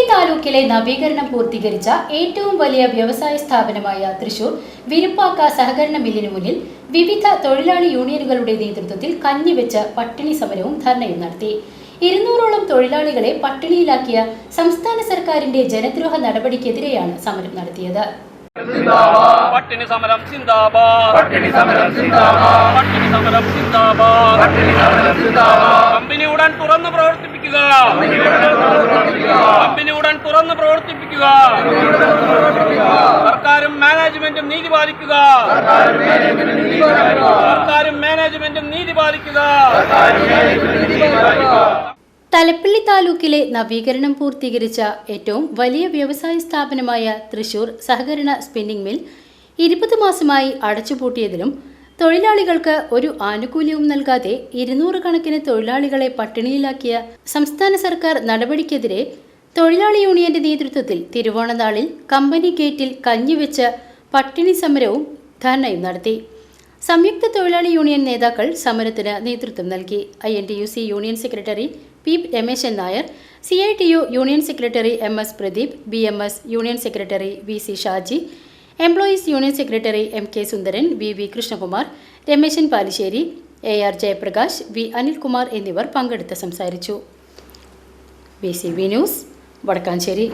Thalappilly താലൂക്കിലെ നവീകരണം പൂർത്തീകരിച്ച ഏറ്റവും വലിയ വ്യവസായ സ്ഥാപനമായ തൃശൂർ വിരുപ്പാക്ക സഹകരണ മില്ലിന് മുന്നിൽ വിവിധ തൊഴിലാളി യൂണിയനുകളുടെ നേതൃത്വത്തിൽ കഞ്ഞിവെച്ച് പട്ടിണി സമരവും ധർണയും നടത്തി. ഇരുന്നൂറോളം തൊഴിലാളികളെ പട്ടിണിയിലാക്കിയ സംസ്ഥാന സർക്കാരിന്റെ ജനദ്രോഹ നടപടിക്കെതിരെയാണ് സമരം നടത്തിയത്. പട്ടിണി സമരം സിന്ദാബാദ്. പട്ടിണി സമരം സിന്ദാബാദ്. പട്ടിണി സമരം സിന്ദാബാദ്. പട്ടിണി സമരം സിന്ദാബാദ്. കമ്പനി ഉടൻ തുറന്നു പ്രവർത്തിപ്പിക്കുക. തുറന്ന് പ്രവർത്തിപ്പിക്കുക. സർക്കാരും മാനേജ്മെന്റും നീതി പാലിക്കുക. സർക്കാരും മാനേജ്മെന്റും നീതി പാലിക്കുക. തലപ്പള്ളി താലൂക്കിലെ നവീകരണം പൂർത്തീകരിച്ച ഏറ്റവും വലിയ വ്യവസായ സ്ഥാപനമായ തൃശൂർ സഹകരണ സ്പിന്നിംഗ് മിൽ ഇരുപത് മാസമായി അടച്ചുപൂട്ടിയതിലും തൊഴിലാളികൾക്ക് ഒരു ആനുകൂല്യവും നൽകാതെ ഇരുന്നൂറ് കണക്കിന് തൊഴിലാളികളെ പട്ടിണിയിലാക്കിയ സംസ്ഥാന സർക്കാർ നടപടിക്കെതിരെ തൊഴിലാളി യൂണിയന്റെ നേതൃത്വത്തിൽ തിരുവോണനാളിൽ കമ്പനി ഗേറ്റിൽ കഞ്ഞിവെച്ച് പട്ടിണി സമരവും ധർണയും നടത്തി. സംയുക്ത തൊഴിലാളി യൂണിയൻ നേതാക്കൾ സമരത്തിന് നേതൃത്വം നൽകി. I N T U C union secretary P Rameshan Nair C I T U union secretary M S Pradeep B M S union secretary V C Shaji employees union secretary M K Sundaran V V Krishnakumar Rameshan Palissery A R Jayaprakash V Anilkumar എന്നിവർ പങ്കെടുത്ത് സംസാരിച്ചു. B C B news Vadakkanchery